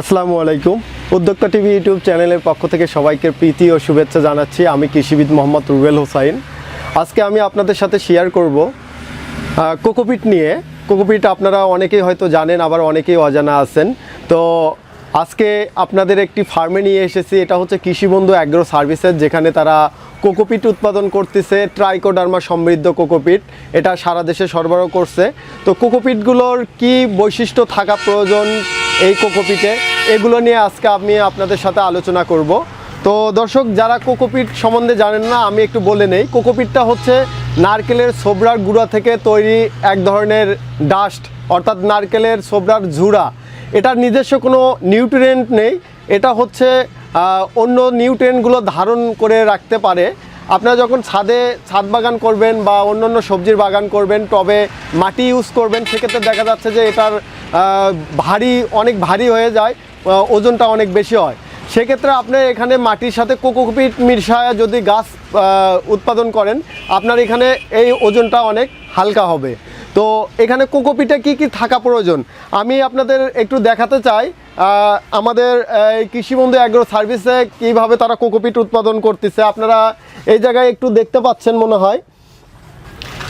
আসসালামু আলাইকুম। উদ্যোক্তা টিভি ইউটিউব চ্যানেলের পক্ষ থেকে সবাইকে প্রীতি ও শুভেচ্ছা জানাচ্ছি। আমি কৃষিবিদ মোহাম্মদ রুবেল হোসাইন। আজকে আমি আপনাদের সাথে শেয়ার করব কোকোপিট নিয়ে। কোকোপিট আপনারা অনেকেই হয়তো জানেন, আবার অনেকেই অজানা আছেন। তো আজকে আপনাদের একটি ফার্মে নিয়ে এসেছি। এটা হচ্ছে কৃষিবন্ধু অ্যাগ্রো সার্ভিসেস, যেখানে তারা কোকোপিট উৎপাদন করতেছে, ট্রাইকোডার্মা সমৃদ্ধ কোকোপিট। এটা সারা দেশে সরবরাহ করছে। তো কোকোপিটগুলোর কি বৈশিষ্ট্য থাকা প্রয়োজন? এই কোকোপিটে। এগুলো নিয়ে আজকে আমি আপনাদের সাথে আলোচনা করব। তো দর্শক, যারা কোকোপিট সম্বন্ধে জানেন না, আমি একটু বলে নেই। কোকোপিটটা হচ্ছে নারকেলের সোবরার গুঁড়া থেকে তৈরি এক ধরনের ডাস্ট, অর্থাৎ নারকেলের সোবরার ঝুড়া। এটার নিজস্ব কোনো নিউট্রিয়েন্ট নেই। এটা হচ্ছে অন্য নিউট্রিয়েন্টগুলো ধারণ করে রাখতে পারে। আপনারা যখন ছাদে, ছাদ বাগান করবেন বা অন্যান্য সবজির বাগান করবেন, টবে মাটি ইউজ করবেন, সেক্ষেত্রে দেখা যাচ্ছে যে এটার ভারী, অনেক ভারী হয়ে যায় ওজনটা অনেক বেশি হয়। সেক্ষেত্রে আপনি এখানে মাটির সাথে কোকোপিট মিশায় যদি গাছ উৎপাদন করেন, আপনার এখানে এই ওজনটা অনেক হালকা হবে। তো এখানে কোকোপিটে কি কি থাকা প্রয়োজন? আমি আপনাদের একটু দেখাতে চাই আমাদের এই কৃষিবন্ধু অ্যাগ্রো সার্ভিসে কীভাবে তারা কোকোপিট উৎপাদন করতেছে, আপনারা এই জায়গায় একটু দেখতে পাচ্ছেন মনে হয়।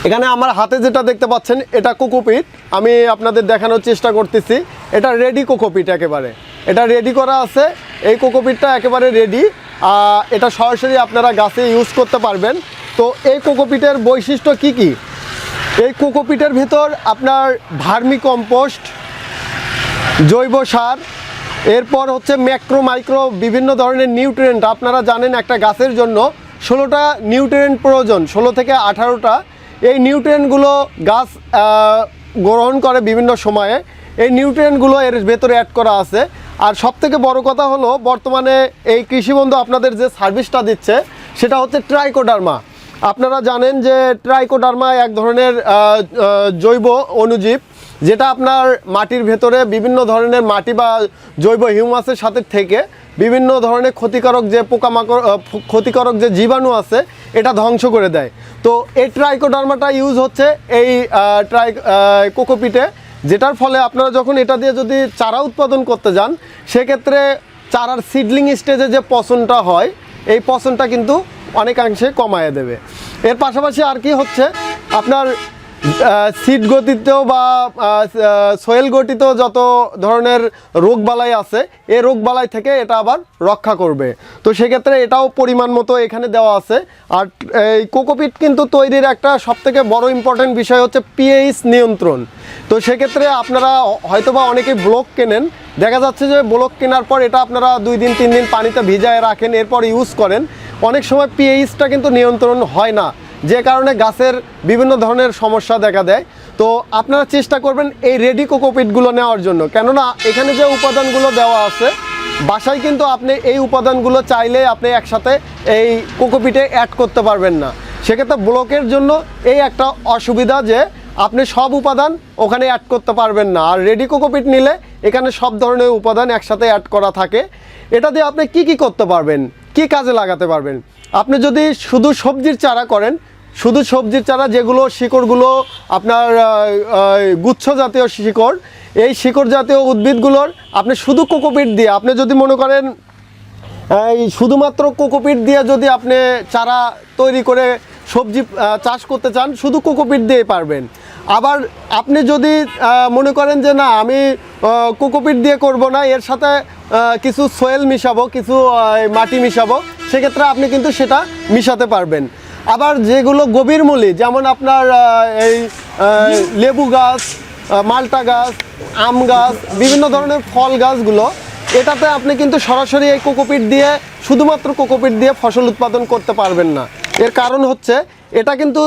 এখানে আমার হাতে যেটা দেখতে পাচ্ছেন, এটা কোকোপিট। আমি আপনাদের দেখানোর চেষ্টা করতেছি। এটা রেডি কোকোপিট একেবারে। এটা রেডি করা আছে। এই কোকোপিটটা একেবারে রেডি এটা সরাসরি আপনারা গাছে ইউজ করতে পারবেন। তো এই কোকোপিটের বৈশিষ্ট্য কি কি? এই কোকোপিটের ভিতর আপনার ভার্মি কম্পোস্ট জৈব সার এরপর হচ্ছে ম্যাক্রো, মাইক্রো, বিভিন্ন ধরনের নিউট্রিয়েন্ট। আপনারা জানেন একটা গাছের জন্য ষোলোটা নিউট্রিয়েন্ট প্রয়োজন, ষোলো থেকে আঠারোটা। এই নিউট্রিয়েন্টগুলো গাছ গ্রহণ করে বিভিন্ন সময়ে। এই নিউট্রিয়েন্টগুলো এর ভেতরে অ্যাড করা আছে। আর সবথেকে বড় কথা হলো, বর্তমানে এই কৃষিবন্ধু আপনাদের যে সার্ভিসটা দিচ্ছে, সেটা হচ্ছে ট্রাইকোডার্মা আপনারা জানেন যে ট্রাইকোডার্মা এক ধরনের জৈব অণুজীব। যেটা আপনার মাটির ভেতরে বিভিন্ন ধরনের মাটি বা জৈব হিউমাসের সাথে থেকে বিভিন্ন ধরনের ক্ষতিকারক যে পোকামাকড় ক্ষতিকারক যে জীবাণু আছে, এটা ধ্বংস করে দেয়। তো এই ট্রাইকোডার্মাটা ইউজ হচ্ছে এই ট্রাই কোকোপিটে যেটার ফলে আপনারা যখন এটা দিয়ে যদি চারা উৎপাদন করতে যান, সেক্ষেত্রে চারার সিডলিং স্টেজে যে পচনটা হয়, এই পচনটা কিন্তু অনেকাংশে কমায় দেবে। এর পাশাপাশি আর কি হচ্ছে, আপনার সিট গতিত বা সোয়েল গতিতেও যত ধরনের রোগবালাই আছে এই রোগবালাই থেকে এটা আবার রক্ষা করবে। তো সেক্ষেত্রে এটাও পরিমাণ মতো এখানে দেওয়া আছে। আর এই কোকোপিট কিন্তু তৈরির একটা সবথেকে বড় ইম্পর্টেন্ট বিষয় হচ্ছে পিএইচ নিয়ন্ত্রণ। তো সেক্ষেত্রে আপনারা হয়তোবা অনেকেই ব্লক কেনেন। দেখা যাচ্ছে যে ব্লক কেনার পর এটা আপনারা দুই দিন, তিন দিন পানিতে ভিজায় রাখেন, এরপর ইউজ করেন। অনেক সময় পিএইচটা কিন্তু নিয়ন্ত্রণ হয় না। যে কারণে গাছের বিভিন্ন ধরনের সমস্যা দেখা দেয়। তো আপনারা চেষ্টা করবেন এই রেডি কোকোপিটগুলো নেওয়ার জন্য। কেননা এখানে যে উপাদানগুলো দেওয়া আছে, বাসায় কিন্তু আপনি এই উপাদানগুলো চাইলে আপনি একসাথে এই কোকোপিটে অ্যাড করতে পারবেন না। সেক্ষেত্রে ব্লকের জন্য এই একটা অসুবিধা যে আপনি সব উপাদান ওখানে অ্যাড করতে পারবেন না। আর রেডি কোকোপিট নিলে এখানে সব ধরনের উপাদান একসাথে অ্যাড করা থাকে। এটা দিয়ে আপনি কি কি করতে পারবেন? কি কাজে লাগাতে পারবেন? আপনি যদি শুধু সবজির চারা করেন, শুধু সবজির চারা যেগুলো শিকড়গুলো আপনার গুচ্ছ জাতীয় শিকড়, এই শিকড় জাতীয় উদ্ভিদগুলোর আপনি শুধু কোকোপিট দিয়ে, আপনি যদি মনে করেন, এই শুধুমাত্র কোকোপিট দিয়ে যদি আপনি চারা তৈরি করে সবজি চাষ করতে চান, শুধু কোকোপিট দিয়ে পারবেন। আবার আপনি যদি মনে করেন যে না, আমি কোকোপিট দিয়ে করব না, এর সাথে কিছু সোয়েল মিশাবো, কিছু মাটি মিশাবো, সেক্ষেত্রে আপনি কিন্তু সেটা মিশাতে পারবেন। আবার যেগুলো গভীর মূলি, যেমন আপনার এই লেবু গাছ মালটা গাছ, আম গাছ, বিভিন্ন ধরনের ফল গাছগুলো, এটাতে আপনি কিন্তু সরাসরি এই কোকোপিট দিয়ে, শুধুমাত্র কোকোপিট দিয়ে ফসল উৎপাদন করতে পারবেন না। এর কারণ হচ্ছে, এটা কিন্তু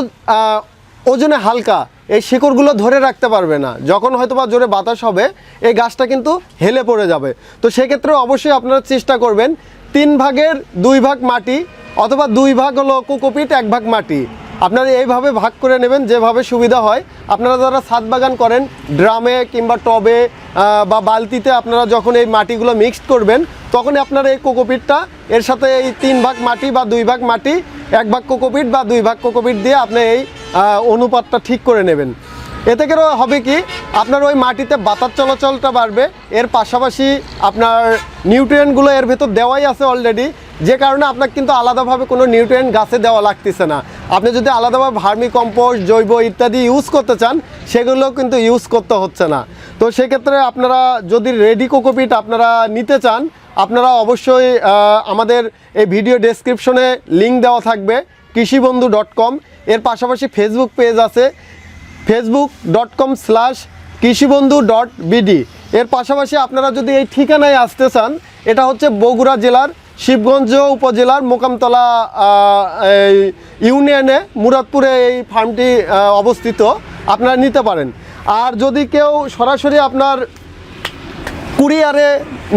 ওজনে হালকা এই শিকড়গুলো ধরে রাখতে পারবে না। যখন হয়তো বা জোরে বাতাস হবে, এই গাছটা কিন্তু হেলে পড়ে যাবে। তো সেক্ষেত্রে অবশ্যই আপনারা চেষ্টা করবেন তিন ভাগের দুই ভাগ মাটি অথবা দুই ভাগ হলো কোকোপিট, এক ভাগ মাটি। আপনারা এইভাবে ভাগ করে নেবেন, যেভাবে সুবিধা হয়। আপনারা যারা ছাদ বাগান করেন, ড্রামে কিংবা টবে বা বালতিতে আপনারা যখন এই মাটিগুলো মিক্সড করবেন, তখনই আপনারা এই কোকোপিটটা, এর সাথে এই তিন ভাগ মাটি বা দুই ভাগ মাটি, এক ভাগ কোকোপিট বা দুই ভাগ কোকোপিট দিয়ে আপনি এই অনুপাতটা ঠিক করে নেবেন। এতে করে হবে কি, আপনার ওই মাটিতে বাতাস চলাচলটা বাড়বে, এর পাশাপাশি আপনার নিউট্রিয়েন্টগুলো এর ভেতর দেওয়াই আছে অলরেডি যে কারণে আপনার কিন্তু আলাদাভাবে কোনো নিউট্রিয়েন্ট গাছে দেওয়া লাগতেছে না। আপনি যদি আলাদাভাবে ভার্মি কম্পোস্ট, জৈব ইত্যাদি ইউজ করতে চান, সেগুলো কিন্তু ইউজ করতে হচ্ছে না। তো সেক্ষেত্রে আপনারা যদি রেডি কোকোপিট আপনারা নিতে চান, আপনারা অবশ্যই আমাদের এই ভিডিও ডেসক্রিপশনে লিঙ্ক দেওয়া থাকবে, কৃষিবন্ধু ডট কম। এর পাশাপাশি ফেসবুক পেজ আছে Facebook dot com slash Krishibandhu dot BD এর পাশাপাশি আপনারা যদি এই ঠিকানায় আসতে চান, এটা হচ্ছে বগুড়া জেলার শিবগঞ্জ উপজেলার মোকামতলা ইউনিয়নে মুরাদপুরে এই ফার্মটি অবস্থিত। আপনারা নিতে পারেন। আর যদি কেউ সরাসরি আপনার কুরিয়ারে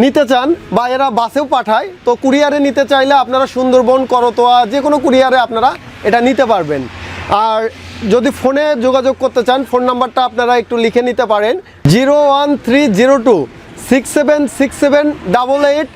নিতে চান বা এরা বাসেও পাঠায়, তো কুরিয়ারে নিতে চাইলে আপনারা সুন্দরবন, করতোয়া, যে কোনো কুরিয়ারে আপনারা এটা নিতে পারবেন। আর যদি ফোনে যোগাযোগ করতে চান, ফোন নাম্বারটা আপনারা একটু লিখে নিতে পারেন। Zero one three zero two six seven six seven double eight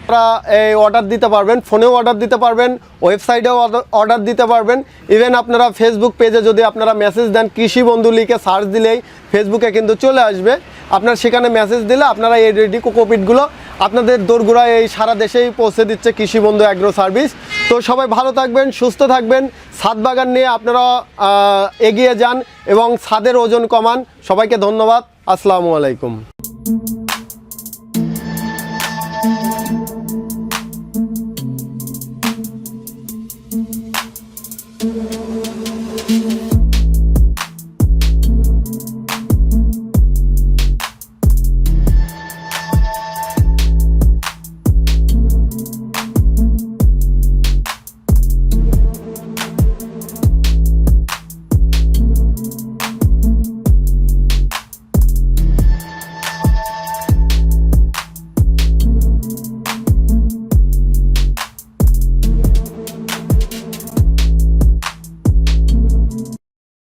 এই অর্ডার দিতে পারবেন ফোনেও অর্ডার দিতে পারবেন ওয়েবসাইটেও অর্ডার দিতে পারবেন। ইভেন আপনারা ফেসবুক পেজে যদি আপনারা মেসেজ দেন, কৃষি বন্ধু লিখে সার্চ দিলেই ফেসবুকে কিন্তু চলে আসবে। আপনার সেখানে মেসেজ দিলে আপনারা এই রেডি কোকোপিটগুলো আপনাদের দোরগোড়ায় এই সারা দেশেই পৌঁছে দিচ্ছে কৃষি বন্ধু অ্যাগ্রো সার্ভিস তো সবাই ভালো থাকবেন, সুস্থ থাকবেন, ছাদ বাগান নিয়ে আপনারা এগিয়ে যান এবং ছাদের ওজন কমান। সবাইকে ধন্যবাদ, আসসালামু আলাইকুম।